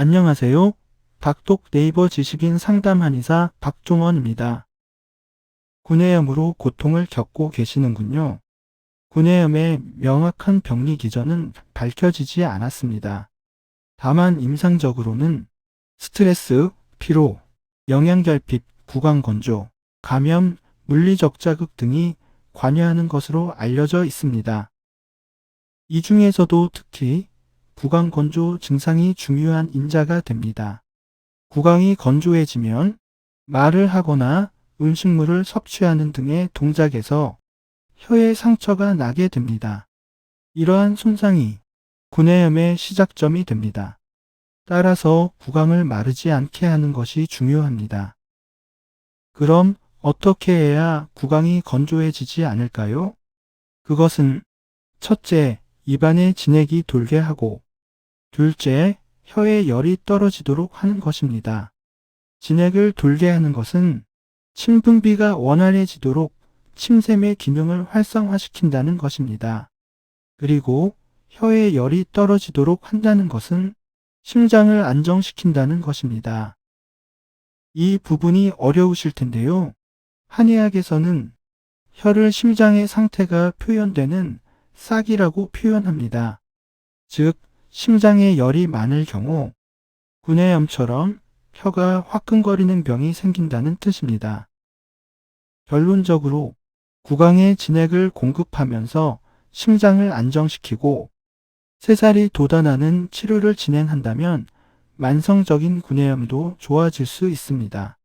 안녕하세요. 박독 네이버 지식인 상담 한의사 박종원입니다. 구내염으로 고통을 겪고 계시는군요. 구내염의 명확한 병리 기전은 밝혀지지 않았습니다. 다만 임상적으로는 스트레스, 피로, 영양결핍, 구강건조, 감염, 물리적 자극 등이 관여하는 것으로 알려져 있습니다. 이 중에서도 특히 구강 건조 증상이 중요한 인자가 됩니다. 구강이 건조해지면 말을 하거나 음식물을 섭취하는 등의 동작에서 혀에 상처가 나게 됩니다. 이러한 손상이 구내염의 시작점이 됩니다. 따라서 구강을 마르지 않게 하는 것이 중요합니다. 그럼 어떻게 해야 구강이 건조해지지 않을까요? 그것은 첫째, 입안에 진액이 돌게 하고 둘째, 혀에 열이 떨어지도록 하는 것입니다. 진액을 돌게 하는 것은 침분비가 원활해지도록 침샘의 기능을 활성화시킨다는 것입니다. 그리고 혀에 열이 떨어지도록 한다는 것은 심장을 안정시킨다는 것입니다. 이 부분이 어려우실 텐데요. 한의학에서는 혀를 심장의 상태가 표현되는 싹이라고 표현합니다. 즉, 심장에 열이 많을 경우 구내염처럼 혀가 화끈거리는 병이 생긴다는 뜻입니다. 결론적으로 구강에 진액을 공급하면서 심장을 안정시키고 새살이 돋아나는 치료를 진행한다면 만성적인 구내염도 좋아질 수 있습니다.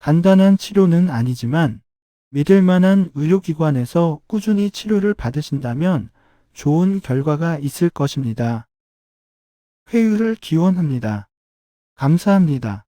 간단한 치료는 아니지만 믿을 만한 의료기관에서 꾸준히 치료를 받으신다면 좋은 결과가 있을 것입니다. 회유를 기원합니다. 감사합니다.